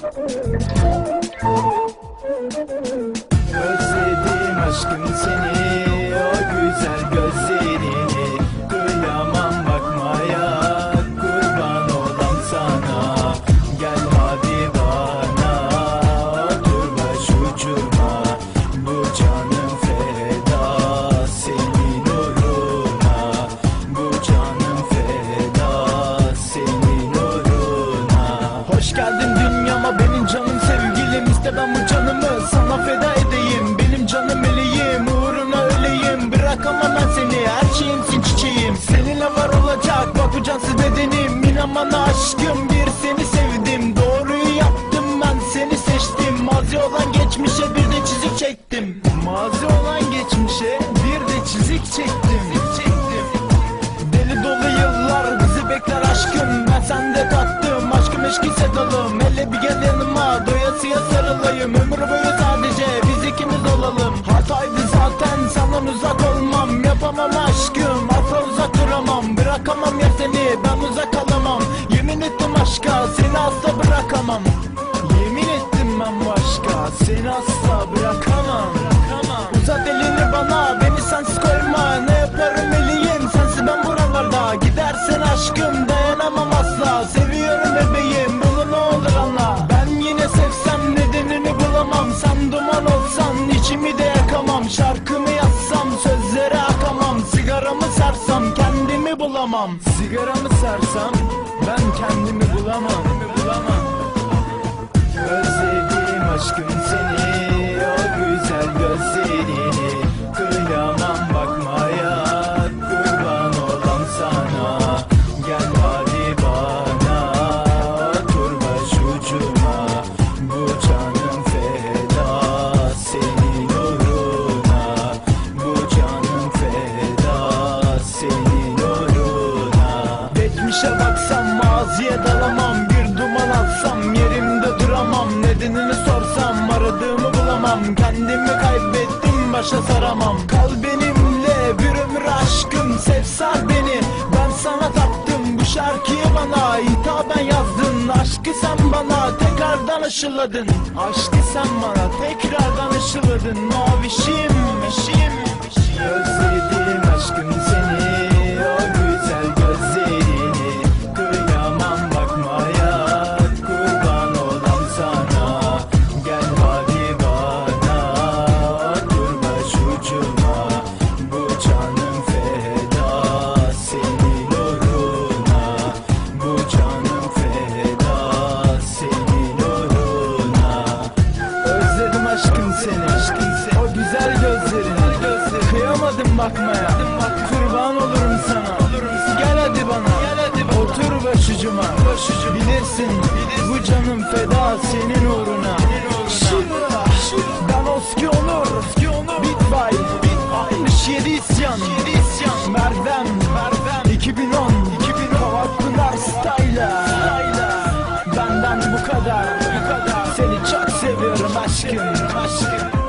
Özledim aşkım seni o güzel gözlerini. Kıyamam bakmaya kurban olan sana. Gel hadi bana otur başucuma Bu canım feda senin uğruna. Bu canım feda senin uğruna. Hoş geldin canımı sana feda edeyim. Benim canım meleğim uğruna öleyim. Bırakamam ben seni. Her şeyimsin çiçeğim. Seninle var olacak. Bak bu cansız bedenim. İnan aşkım. Bir seni sevdim. Doğruyu yaptım ben. Seni seçtim. Mazi olan geçmişe bir de çizik çektim. Mazi olan geçmişe bir de çizik çektim. Deli dolu yıllar bizi bekler aşkım seni asla bırakamam. Uzat elini bana beni sensiz koyma. Ne yaparım meleğim sensiz ben buralarda. Gidersen aşkım dayanamam asla. Seviyorum bebeğim bunu ne olur anla. Ben yine sevsem nedenini bulamam. Sen duman olsan içimi de yakamam. Şarkımı yazsam sözlere akamam. Sigaramı sarsam kendimi bulamam. Sigaramı sarsam ben kendimi bulamam. Bulamam Özledim aşkım seni o güzel gözlerini Kıyamam bakmaya. Kurban olan sana Gel hadi bana. Otur başucuma Bu canım feda. Senin uğruna Bu canım feda. Senin uğruna. Geçmişe baksam maziye dalamam. Bir duman Nedenini sorsam aradığımı bulamam. Kendimi kaybettim başa saramam. Kal benimle bir ömür aşkım. Sev sar beni. Ben sana taptım Bu şarkıyı bana. Hitaben yazdın. Aşkı sen bana tekrardan aşıladın. Aşkı sen bana tekrardan aşıladın. Mavişim mişim Özledim aşkım seni özledim seni O güzel gözlerin Kıyamadım bakmaya. Kurban olurum sana. Gel hadi bana. Otur başucuma. Bilirsin bu canım feda senin uğruna. Şiva Danoski Onur Bitbay 67 isyan Mervem 2010 Kavak Pınar Style'a Benden bu kadar Bu kadar. bir my skin.